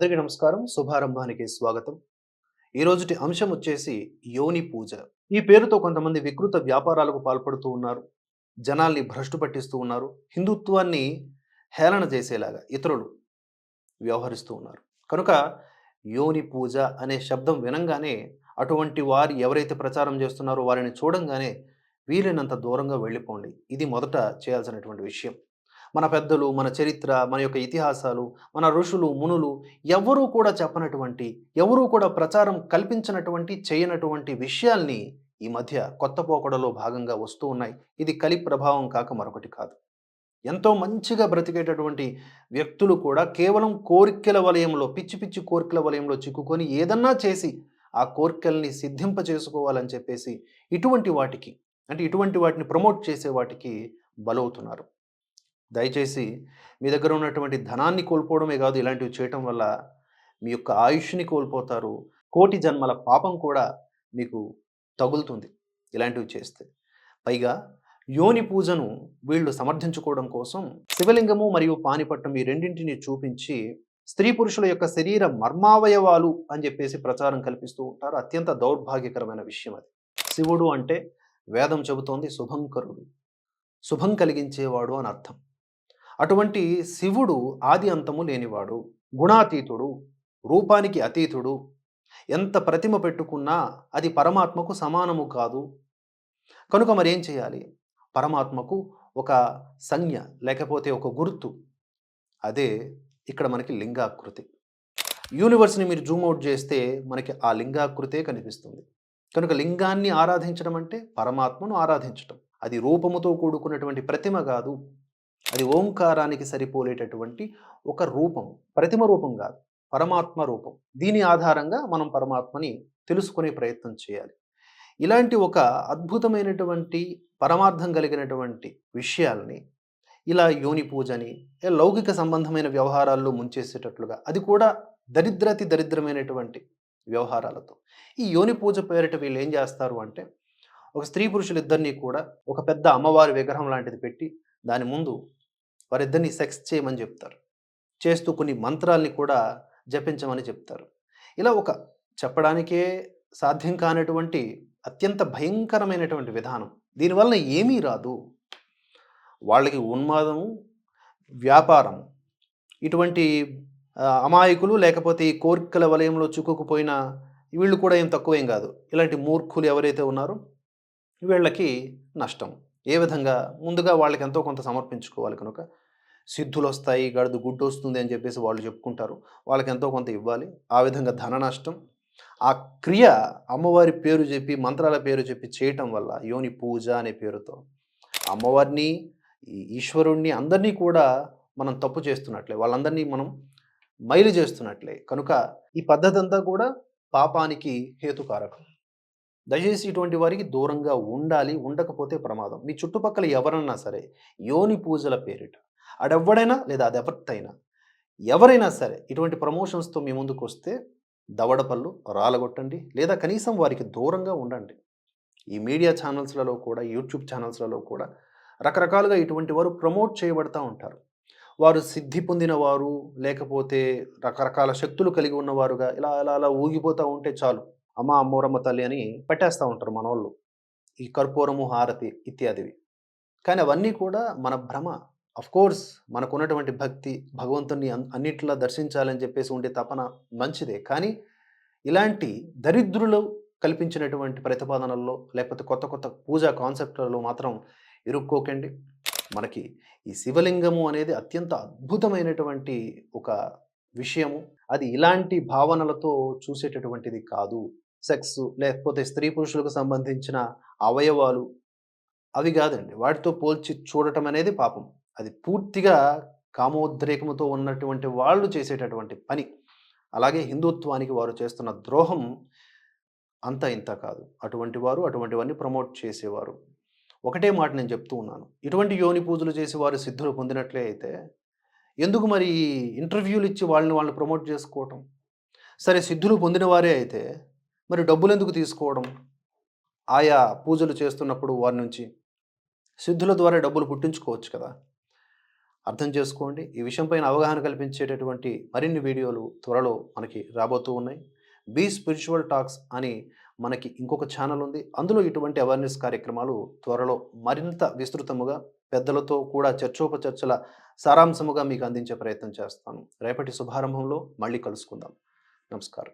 అందరికీ నమస్కారం. శుభారంభానికి స్వాగతం. ఈ రోజుటి అంశం వచ్చేసి యోని పూజ. ఈ పేరుతో కొంతమంది వికృత వ్యాపారాలకు పాల్పడుతూ ఉన్నారు. జనాల్ని భ్రష్టు పట్టిస్తూ ఉన్నారు. హిందుత్వాన్ని హేళన చేసేలాగా ఇతరులు వ్యవహరిస్తూ ఉన్నారు. కనుక యోని పూజ అనే శబ్దం వినంగానే అటువంటి వారు ఎవరైతే ప్రచారం చేస్తున్నారో వారిని చూడంగానే వీలైనంత దూరంగా వెళ్ళిపోండి. ఇది మొదట చేయాల్సినటువంటి విషయం. మన పెద్దలు మన చరిత్ర మన యొక్క ఇతిహాసాలు మన ఋషులు మునులు ఎవరూ కూడా చెప్పనటువంటి ఎవరూ కూడా ప్రచారం కల్పించినటువంటి చేయనటువంటి విషయాల్ని ఈ మధ్య కొత్త పోకడలో భాగంగా వస్తూ ఉన్నాయి. ఇది కలి ప్రభావం కాక మరొకటి కాదు. ఎంతో మంచిగా బ్రతికేటటువంటి వ్యక్తులు కూడా కేవలం కోరికల వలయంలో పిచ్చి పిచ్చి కోరికల వలయంలో చిక్కుకొని ఏదన్నా చేసి ఆ కోరికల్ని సిద్ధింప చేసుకోవాలని చెప్పేసి ఇటువంటి వాటికి అంటే ఇటువంటి వాటిని ప్రమోట్ చేసే వాటికి బలవుతున్నారు. దయచేసి మీ దగ్గర ఉన్నటువంటి ధనాన్ని కోల్పోవడమే కాదు ఇలాంటివి చేయటం వల్ల మీ యొక్క ఆయుష్ని కోల్పోతారు. కోటి జన్మల పాపం కూడా మీకు తగులుతుంది ఇలాంటివి చేస్తే. పైగా యోని పూజను వీళ్ళు సమర్థించుకోవడం కోసం శివలింగము మరియు పానిపట్టం ఈ రెండింటిని చూపించి స్త్రీ పురుషుల యొక్క శరీర మర్మావయవాలు అని చెప్పేసి ప్రచారం కల్పిస్తూ ఉంటారు. అత్యంత దౌర్భాగ్యకరమైన విషయం అది. శివుడు అంటే వేదం చెబుతోంది శుభంకరుడు శుభం కలిగించేవాడు అని అర్థం. అటువంటి శివుడు ఆది అంతము లేనివాడు గుణాతీతుడు రూపానికి అతీతుడు ఎంత ప్రతిమ పెట్టుకున్నా అది పరమాత్మకు సమానము కాదు. కనుక మరి ఏం చేయాలి? పరమాత్మకు ఒక సంజ్ఞ లేకపోతే ఒక గుర్తు. అదే ఇక్కడ మనకి లింగాకృతి. యూనివర్స్ని మీరు జూమ్ అవుట్ చేస్తే మనకి ఆ లింగాకృతే కనిపిస్తుంది. కనుక లింగాన్ని ఆరాధించడం అంటే పరమాత్మను ఆరాధించటం. అది రూపముతో కూడుకున్నటువంటి ప్రతిమ కాదు. అది ఓంకారానికి సరిపోలేటటువంటి ఒక రూపం ప్రతిమ రూపం కాదు పరమాత్మ రూపం. దీని ఆధారంగా మనం పరమాత్మని తెలుసుకునే ప్రయత్నం చేయాలి. ఇలాంటి ఒక అద్భుతమైనటువంటి పరమార్థం కలిగినటువంటి విషయాల్ని ఇలా యోని పూజని లౌకిక సంబంధమైన వ్యవహారాల్లో ముంచేసేటట్లుగా అది కూడా దరిద్రతి దరిద్రమైనటువంటి వ్యవహారాలతో. ఈ యోని పూజ పేరిట వీళ్ళు ఏం చేస్తారు అంటే ఒక స్త్రీ పురుషులిద్దరినీ కూడా ఒక పెద్ద అమ్మవారి విగ్రహం లాంటిది పెట్టి దాని ముందు వారిద్దరిని సెక్స్ చేయమని చెప్తారు. చేస్తూ కొన్ని మంత్రాల్ని కూడా జపించమని చెప్తారు. ఇలా ఒక చెప్పడానికే సాధ్యం కానటువంటి అత్యంత భయంకరమైనటువంటి విధానం. దీనివలన ఏమీ రాదు. వాళ్ళకి ఉన్మాదము వ్యాపారం ఇటువంటి అమాయకులు లేకపోతే ఈ కోరికల వలయంలో చిక్కుకుపోయిన వీళ్ళు కూడా ఏం తక్కువేం కాదు. ఇలాంటి మూర్ఖులు ఎవరైతే ఉన్నారో వీళ్ళకి నష్టం. ఏ విధంగా ముందుగా వాళ్ళకి ఎంతో కొంత సమర్పించుకోవాలి కనుక? సిద్ధులు వస్తాయి గడుదు గుడ్డు వస్తుంది అని చెప్పేసి వాళ్ళు చెప్పుకుంటారు. వాళ్ళకి ఎంతో కొంత ఇవ్వాలి. ఆ విధంగా ధన నష్టం. ఆ క్రియ అమ్మవారి పేరు చెప్పి మంత్రాల పేరు చెప్పి చేయటం వల్ల యోని పూజ అనే పేరుతో అమ్మవారిని ఈశ్వరుణ్ణి అందరినీ కూడా మనం తప్పు చేస్తున్నట్లే వాళ్ళందరినీ మనం మైలు చేస్తున్నట్లే. కనుక ఈ పద్ధతి అంతా కూడా పాపానికి హేతుకారకం. దయచేసి ఇటువంటి వారికి దూరంగా ఉండాలి ఉండకపోతే ప్రమాదం. మీ చుట్టుపక్కల ఎవరన్నా సరే యోని పూజల పేరిట అడెవ్వడైనా లేదా అదెవరితైనా ఎవరైనా సరే ఇటువంటి ప్రమోషన్స్తో మీ ముందుకు వస్తే దవడపళ్ళు రాలగొట్టండి లేదా కనీసం వారికి దూరంగా ఉండండి. ఈ మీడియా ఛానల్స్లలో కూడా యూట్యూబ్ ఛానల్స్లలో కూడా రకరకాలుగా ఇటువంటి వారు ప్రమోట్ చేయబడతా ఉంటారు. వారు సిద్ధి పొందిన వారు లేకపోతే రకరకాల శక్తులు కలిగి ఉన్నవారుగా ఇలా అలా అలా ఊగిపోతూ ఉంటే చాలు. అమ్మ అమ్మోరమ్మ తల్లి అని పెట్టేస్తూ ఉంటారు మనోళ్ళు. ఈ కర్పూరము హారతి ఇత్యాదివి. కానీ అవన్నీ కూడా మన భ్రమ. అఫ్ కోర్స్ మనకున్నటువంటి భక్తి భగవంతుని అన్- దర్శించాలని చెప్పేసి ఉండే తపన మంచిదే. కానీ ఇలాంటి దరిద్రులు కల్పించినటువంటి ప్రతిపాదనల్లో లేకపోతే కొత్త కొత్త పూజా కాన్సెప్ట్లలో మాత్రం ఇరుక్కోకండి. మనకి ఈ శివలింగము అనేది అత్యంత అద్భుతమైనటువంటి ఒక విషయము. అది ఇలాంటి భావనలతో చూసేటటువంటిది కాదు. సెక్స్ లేకపోతే స్త్రీ పురుషులకు సంబంధించిన అవయవాలు అవి కాదండి. వాటితో పోల్చి చూడటం అనేది పాపం. అది పూర్తిగా కామోద్రేకముతో ఉన్నటువంటి వాళ్ళు చేసేటటువంటి పని. అలాగే హిందుత్వానికి వారు చేస్తున్న ద్రోహం అంత ఇంత కాదు. అటువంటి వారు అటువంటివన్నీ ప్రమోట్ చేసేవారు. ఒకటే మాట నేను చెప్తూ ఉన్నాను. ఇటువంటి యోని పూజలు చేసి వారు సిద్ధులు పొందినట్లే అయితే ఎందుకు మరి ఈ ఇంటర్వ్యూలు ఇచ్చి వాళ్ళని వాళ్ళని ప్రమోట్ చేసుకోవటం? సరే సిద్ధులు పొందిన వారే అయితే మరి డబ్బులు ఎందుకు తీసుకోవడం? ఆయా పూజలు చేస్తున్నప్పుడు వారి నుంచి సిద్ధుల ద్వారా డబ్బులు పుట్టించుకోవచ్చు కదా? అర్థం చేసుకోండి. ఈ విషయంపైన అవగాహన కల్పించేటటువంటి మరిన్ని వీడియోలు త్వరలో మనకి రాబోతూ ఉన్నాయి. బీ స్పిరిచువల్ టాక్స్ అని మనకి ఇంకొక ఛానల్ ఉంది. అందులో ఇటువంటి అవేర్నెస్ కార్యక్రమాలు త్వరలో మరింత విస్తృతముగా పెద్దలతో కూడా చర్చోపచర్చల సారాంశముగా మీకు అందించే ప్రయత్నం చేస్తాను. రేపటి శుభారంభంలో మళ్ళీ కలుసుకుందాం. నమస్కారం.